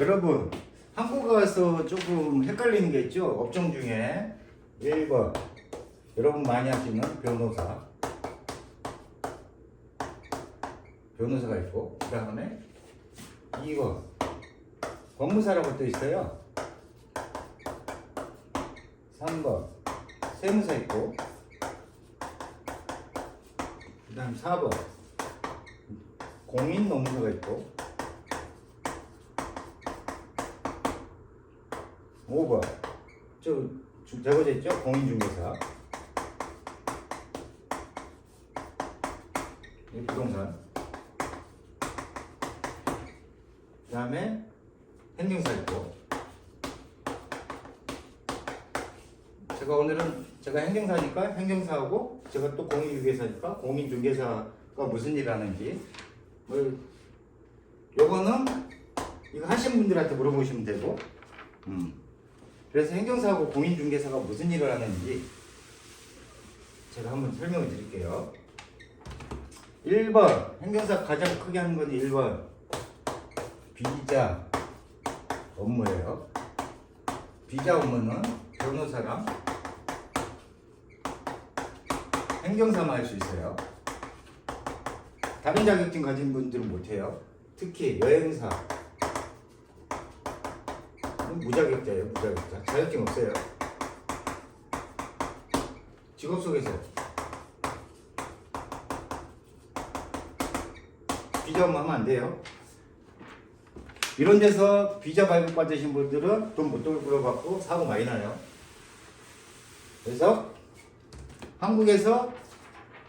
여러분 한국 가서 조금 헷갈리는 게 있죠? 업종 중에. 1번 여러분 많이 하시는 변호사. 변호사가 있고 그 다음에 2번 법무사라고 또 있어요. 3번. 세무사 있고 그 다음 4번. 공인노무사가 있고 5번 저 주- 적어져 있죠? 공인중개사. 이 부동산. 그 다음에 행정사 있고 제가 오늘은 제가 행정사니까 행정사하고 제가 또 공인중개사니까 공인중개사가 무슨 일을 하는지. 뭐 요거는 이거 하신 분들한테 물어보시면 되고. 음. 그래서 행정사하고 공인중개사가 무슨 일을 하는지 제가 한번 설명을 드릴게요. 1번 행정사 가장 크게 하는 건 1번. 비자 업무예요. 비자 업무는 변호사랑 행정사만 할 수 있어요. 다른 자격증 가진 분들은 못해요. 특히 여행사 무자격자예요 무자격자 자격증 없어요. 직업 소개서. 비자 업무 하면 안 돼요. 이런 데서 비자 발급 받으신 분들은 돈못 돌려받고 사고 많이 나요. 그래서 한국에서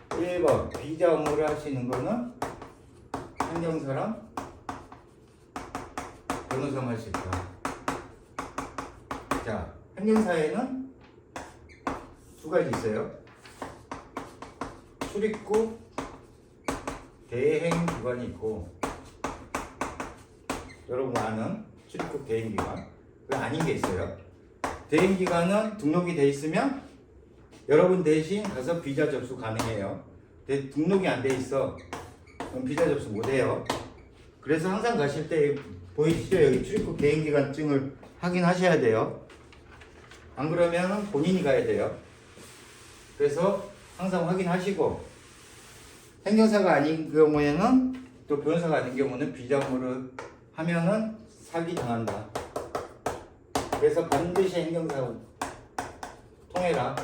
1번 비자 업무를 하시는 거는 행정사랑 변호사만 할 수 있다. 자, 행정사에는 두 가지 있어요. 출입국 대행 기관이 있고 여러분 아는 출입국 대행 기관 그 아닌 게 있어요. 대행 기관은 등록이 돼 있으면 여러분 대신 가서 비자 접수 가능해요. 근데 등록이 안 돼 있어. 그럼 비자 접수 못 해요. 그래서 항상 가실 때 보이시죠? 여기 출입국 대행기간증을 확인하셔야 돼요. 안 그러면 본인이 가야 돼요. 그래서 항상 확인하시고 행정사가 아닌 경우에는 또 변호사가 아닌 경우는 비자 업무를 하면은 사기 당한다. 그래서 반드시 행정사 통해라.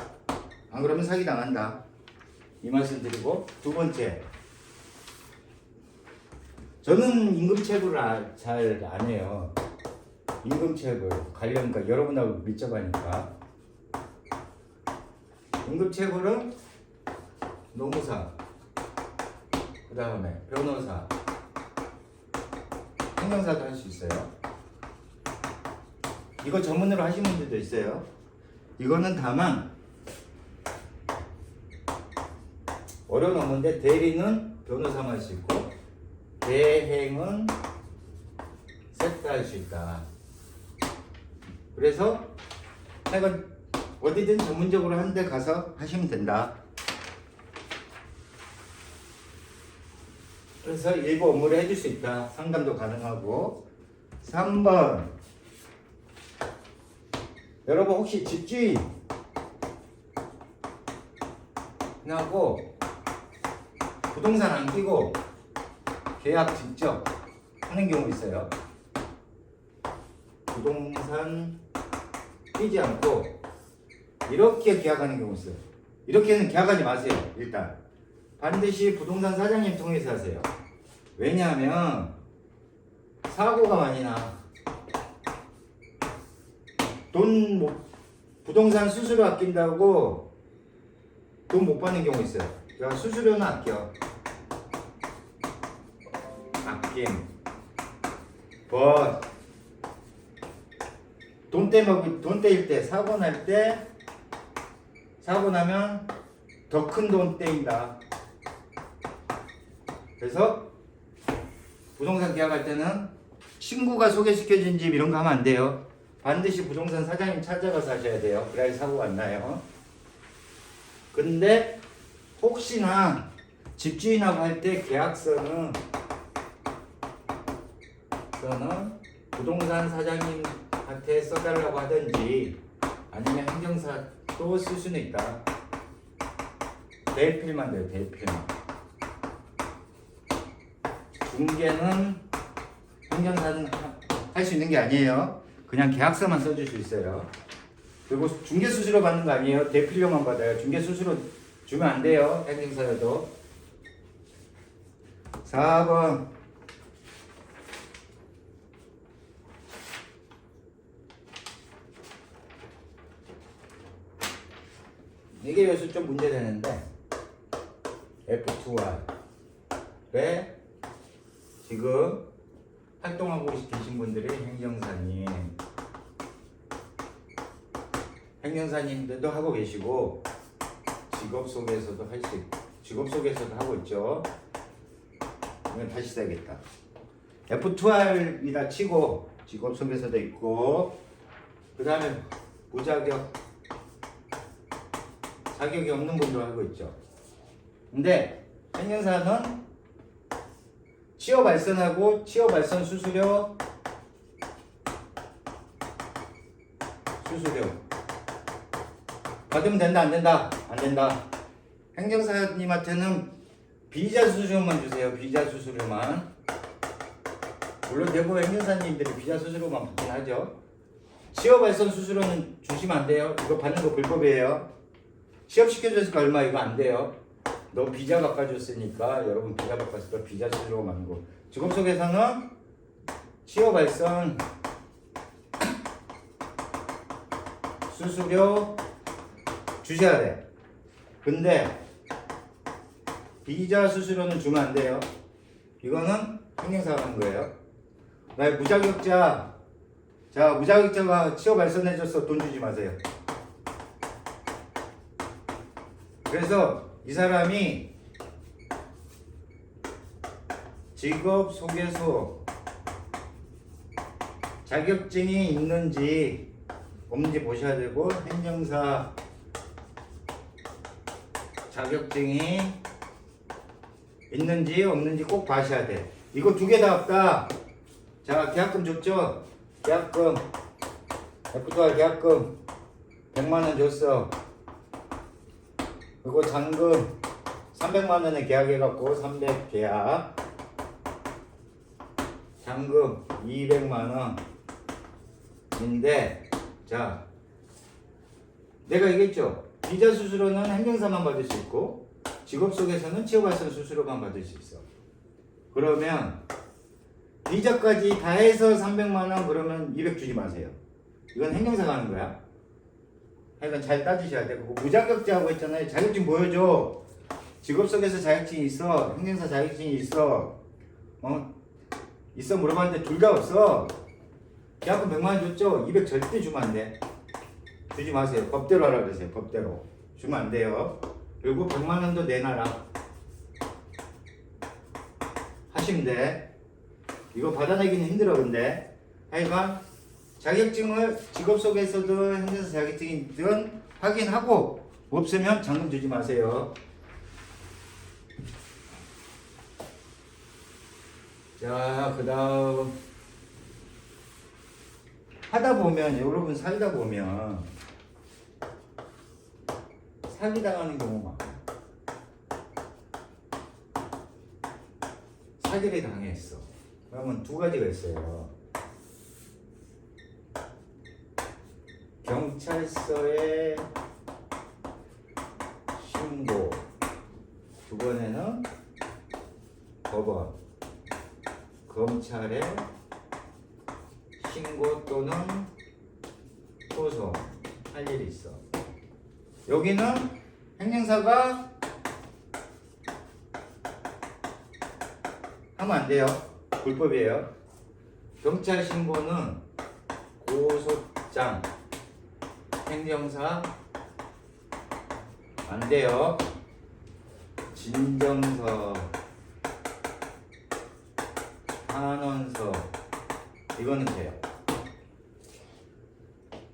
안 그러면 사기 당한다. 이 말씀 드리고 두 번째 저는 임금 체불을 아- 잘안 해요. 임금체불 관련과 여러분하고 밀접하니까 임금체불은 노무사 그 다음에 변호사 행정사도 할 수 있어요. 이거 전문으로 하시는 분들도 있어요. 이거는 다만 어려운 업무인데 대리는 변호사만 할 수 있고 대행은 셋 다 할 수 있다. 그래서 하여간 어디든 전문적으로 한데 가서 하시면 된다. 그래서 일부 업무를 해줄 수 있다. 상담도 가능하고. 3번. 여러분 혹시 집주인 하고 부동산 안 끼고 계약 직접 하는 경우 있어요. 부동산 끼지 않고 이렇게 계약하는 경우 있어요. 이렇게는 계약하지 마세요. 일단 반드시 부동산 사장님 통해서 하세요. 왜냐하면 사고가 많이 나. 돈 못, 부동산 수수료 아낀다고 돈 못 받는 경우 있어요. 야 수수료는 아껴. 아낌. 버. 돈 떼먹 돈 떼일 때 사고 날 때 사고 나면 더 큰 돈 떼인다. 그래서 부동산 계약할 때는 친구가 소개시켜준 집 이런 거 하면 안 돼요. 반드시 부동산 사장님 찾아가서 하셔야 돼요. 그래야 사고가 안 나요. 근데 혹시나 집주인하고 할 때 계약서는 서는 부동산 사장님 한테 써달라고 하든지 아니면 행정사 또쓸 수는 있다. 대필만 돼요, 대필만. 중개는 행정사는 할 수 있는 게 아니에요. 그냥 계약서만 써줄 수 있어요. 그리고 중개 수수료 받는 거 아니에요. 대필료만 받아요. 중개 수수료 주면 안 돼요. 행정사여도. 4번. 이게 요새 좀 문제되는데 F2R 왜 지금 활동하고 계신 분들이 행정사님 행정사님들도 하고 계시고 직업 속에서도 할수 직업 속에서도 하고 있죠. 이건 다시 써야겠다. F2R이다 치고 직업 속에서도 있고 그 다음에 무자격 자격이 없는 분도 하고 있죠. 근데 행정사는 취업 발선하고 취업 발선 수수료 수수료. 받으면 된다 안 된다? 안 된다. 행정사님한테는 비자 수수료만 주세요 비자 수수료만. 물론 대부분 행정사님들이 비자 수수료만 받긴 하죠. 취업 발선 수수료는 주시면 안 돼요. 이거 받는 거 불법이에요 취업 시켜줬으니까 얼마 이거 안 돼요 너 비자 바꿔줬으니까 여러분 비자 바꿨을 때 비자 수수료 맞는 거 직업 속에서는 취업 발선 수수료 주셔야 돼. 근데 비자 수수료는 주면 안 돼요. 이거는 행정사가 하는 거예요. 나 무자격자 자 무자격자가 취업 발선해줘서 돈 주지 마세요. 그래서 이 사람이 직업 소개서 자격증이 있는지 없는지 보셔야 되고 행정사 자격증이 있는지 없는지 꼭 봐셔야 돼. 이거 두 개 다 없다. 자, 계약금 줬죠? 계약금. F2R 계약금 100만 원 줬어. 그리고 잔금 300만 원에 계약해갖고 300 계약. 잔금 200만 원인데 자 내가 얘기했죠? 비자 수수료는 행정사만 받을 수 있고 직업 속에서는 취업발선 수수료만 받을 수 있어. 그러면 비자까지 다 해서 300만 원 그러면 200 주지 마세요. 이건 행정사가 하는 거야 그러니까 잘 따지셔야 돼 그리고 무자격자하고 했잖아요 자격증 보여줘 직업 속에서 자격증이 있어 행정사 자격증이 있어 어 있어 물어봤는데 둘 다 없어. 계약금 100만 원 줬죠? 200 절대 주면 안 돼. 주지 마세요. 법대로 하라 그러세요. 법대로. 주면 안 돼요. 그리고 100만 원도 내놔라. 하시면 돼. 이거 받아내기는 힘들어 근데. 하여간 자격증을 직업 속에서도 행정사 자격증이든 확인하고 없으면 잔금 주지 마세요. 자, 그 다음. 하다 보면, 여러분 살다 보면, 사기당하는 경우 많아요. 사기를 당했어. 그러면 두 가지가 있어요. 경찰서에 신고, 두 번에는 법원. 검찰에 신고 또는 소송 할 일이 있어. 여기는 행정사가 하면 안 돼요. 불법이에요. 경찰 신고는 고소장 행정사 안 돼요. 진정서 탄원서 이거는 돼요.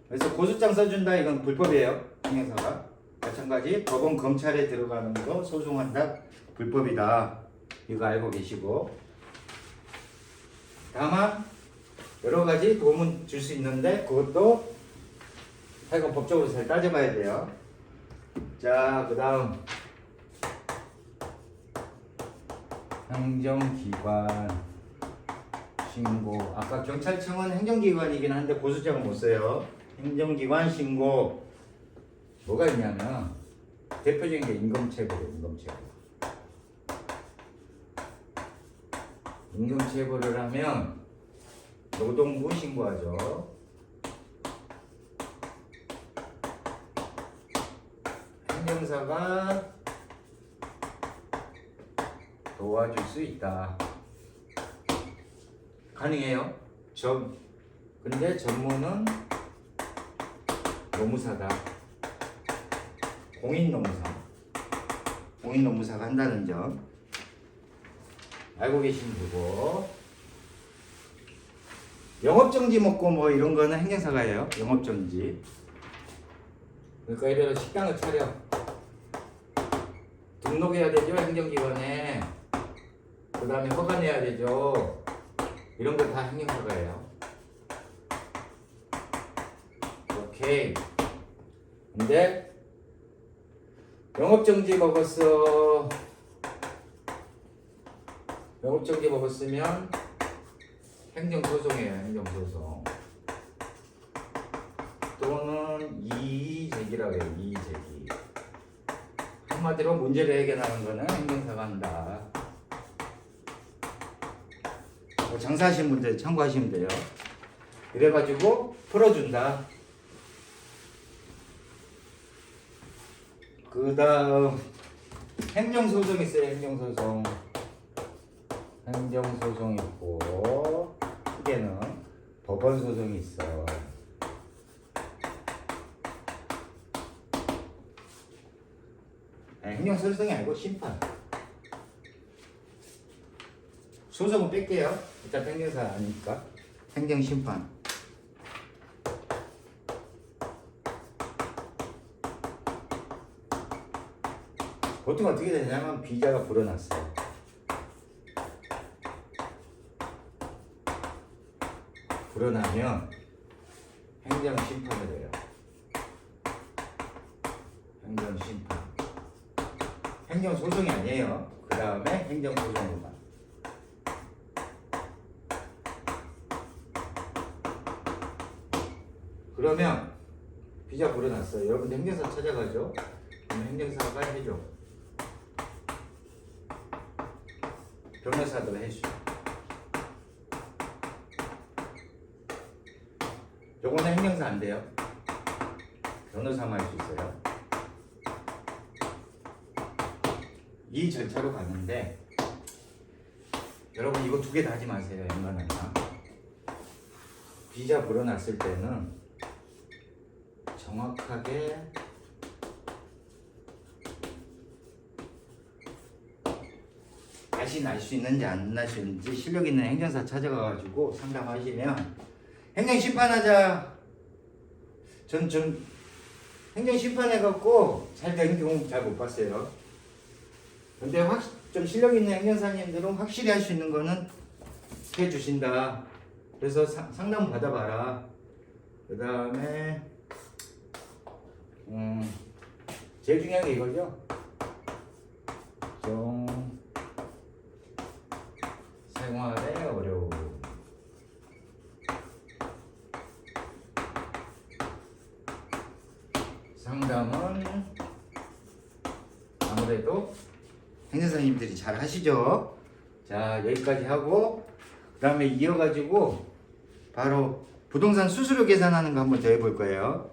그래서 고소장 써준다 이건 불법이에요. 행정사가 마찬가지 법원 검찰에 들어가는 거 소송한다 불법이다. 이거 알고 계시고 다만 여러 가지 도움은 줄 수 있는데 그것도 하여간 법적으로 잘 따져봐야 돼요. 자, 그 다음 행정기관 신고 아까 경찰청은 행정기관이긴 한데 고소장은 못 써요. 행정기관 신고 뭐가 있냐면 대표적인 게 임금체불이에요. 임금체불. 임금체불을 하면 노동부 신고하죠. 행정사가 도와줄 수 있다. 가능해요. 전 근데 전문은 노무사다. 공인 노무사. 공인 노무사가 한다는 점 알고 계시면 되고 영업정지 먹고 뭐 이런 거는 행정사가 해요. 영업정지. 그러니까 예를 들어 식당을 차려. 등록해야 되죠. 행정기관에. 그 다음에 허가 내야 되죠. 이런 거 다 행정사가 해요. 오케이. 근데 영업정지 먹었어. 영업정지 먹었으면 행정소송이에요. 행정소송. 또는 이의제기라고 해요. 이의제기. 한마디로 문제를 해결하는 거는 행정사가 한다. 뭐 장사하시는 분들 참고하시면 돼요. 이래가지고 풀어준다. 그 다음 행정소송 있어요. 행정소송. 행정소송 있고 크게는 법원소송이 있어. 아니, 행정소송이 아니고 심판. 소송은 뺄게요. 일단 행정사 아니니까. 행정 심판. 보통 어떻게 되냐면 비자가 불어났어요. 불어나면 행정 심판을 해요. 행정 심판. 행정소송이 아니에요. 그 다음에 행정소송으로만. 그러면 비자 불어났어요. 여러분들 행정사 찾아가죠. 그러면 행정사가 해줘. 변호사도 해줘. 요거는 행정사 안 돼요. 변호사만 할 수 있어요. 이 절차로 가는데 여러분 이거 두 개 다 하지 마세요. 웬만하면 비자 불어났을 때는 정확하게 다시 날 수 있는지 안 날 수 있는지 실력 있는 행정사 찾아가가지고 상담하시면 행정 심판하자. 전 좀 행정 심판해갖고 잘 된 경우 잘 못 봤어요. 근데 확 좀 실력 있는 행정사님들은 확실히 할 수 있는 거는 해주신다. 그래서 사- 상담 받아봐라. 그 다음에 음 제일 중요한 게 이거죠. 좀 생활의 어려움. 상담은 아무래도 행정사님들이 잘 하시죠. 자 여기까지 하고 그 다음에 이어가지고 바로 부동산 수수료 계산하는 거 한번 더 해볼 거예요.